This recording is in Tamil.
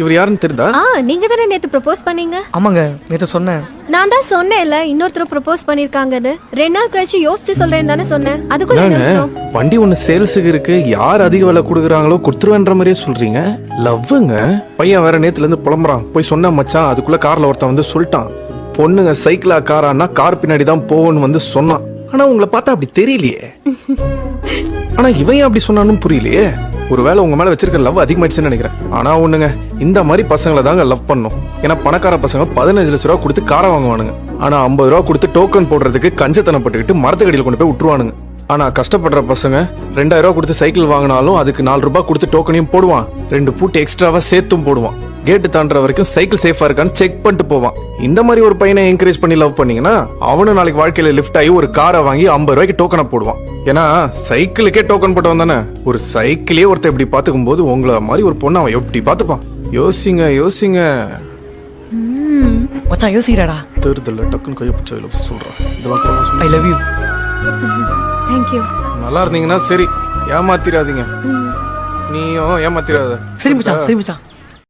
இவர் யாருன்னு தெரியுதா? ஆ நீங்க தானே நேத்து ப்ரப்போஸ் பண்ணீங்க? ஆமாங்க நேற்று சொன்னேன். நான் தான் சொன்னேன்ல இன்னொருத்தர் ப்ரப்போஸ் பண்ணிருக்காங்கன்னு. ரெண்டு நாள் கழிச்சு யோசிச்சு சொல்றேன்னு தானே சொன்னேன். அதுக்குள்ள என்ன அவசரம்? வண்டி ஒண்ணு சேல்ஸுக்கு இருக்கு யார் அதிக விலை கொடுக்குறாங்களோ கொடுத்துருவேன்ற மாதிரியே சொல்றீங்க? லவ்வுங்க? பையன் வேற நேத்துல இருந்து புலம்புறான். போய் சொன்ன மச்சான் அதுக்குள்ள கார்ல ஒருத்தன் வந்து சொல்லிட்டான். பொண்ணுங்க சைக்கிளா காரான்னா கார் பின்னாடி தான் போகணும்னு வந்து சொன்னான். ஆனா உங்களை பார்த்தா அப்படி தெரியலையே. ஆனா இவன் ஏன் அப்படி சொன்னான்னு புரியலையே. ஒருவேளை உங்க மேல வச்சிருக்க லவ் அதிகமாயிடுச்சுன்னு நினைக்கிறேன். ஆனா ஒண்ணுங்க இந்த மாதிரி பசங்களை தாங்க லவ் பண்ணும். ஏன்னா பணக்கார பசங்க பதினஞ்சு லட்ச ரூபா கொடுத்து காரை வாங்குவானுங்க. ஆனா ஐம்பது ரூபா கொடுத்து டோக்கன் போடுறதுக்கு கஞ்சத்தனப்பட்டுக்கிட்டு மரத்துக்கடியில் கொண்டு போய் விட்டுருவானுங்க. ஆனா கஷ்டப்படுற பசங்க ரெண்டாயிரம் ரூபா கொடுத்து சைக்கிள் வாங்கினாலும் அதுக்கு நாலு ரூபாய் கொடுத்து டோக்கனையும் போடுவான். ரெண்டு பூட்டு எக்ஸ்ட்ராவா சேர்த்தும் போடுவான். கேட்டு தாண்டுற வரைக்கும் சைக்கிள் சேஃபா இருக்கான்னு செக் பண்ணிட்டு போவான். இந்த மாதிரி ஒரு பையனை என்கரேஜ் பண்ணி லவ் பண்ணீங்கன்னா அவனும் நாளைக்கு வாழ்க்கையில லிஃப்ட் ஆகி ஒரு காரை வாங்கி ஐம்பது ரூபாய்க்கு டோக்கனை போடுவான். ஏன்னா சைக்கிளுக்கே டோக்கன் போட்டவன் தானே. ஒரு சைக்கிளே ஒருத்தன் இப்படி பாத்துக்கும் போது உங்களை மாதிரி ஒரு பொண்ணு அவன் எப்படி பாத்துப்பான் யோசிங்க யோசிங்க. மச்சான் யோசிக்கிறாடா. தேர்தல்ல டக்குன்னு கையை பிடிச்ச லவ் சொல்றான் இதெல்லாம். ஐ லவ் யூ நல்லா இருந்தீங்கன்னா சரி ஏமாத்திராதீங்க. நீயும் ஏமாத்திராத. சரி மச்சான் சரி மச்சான்.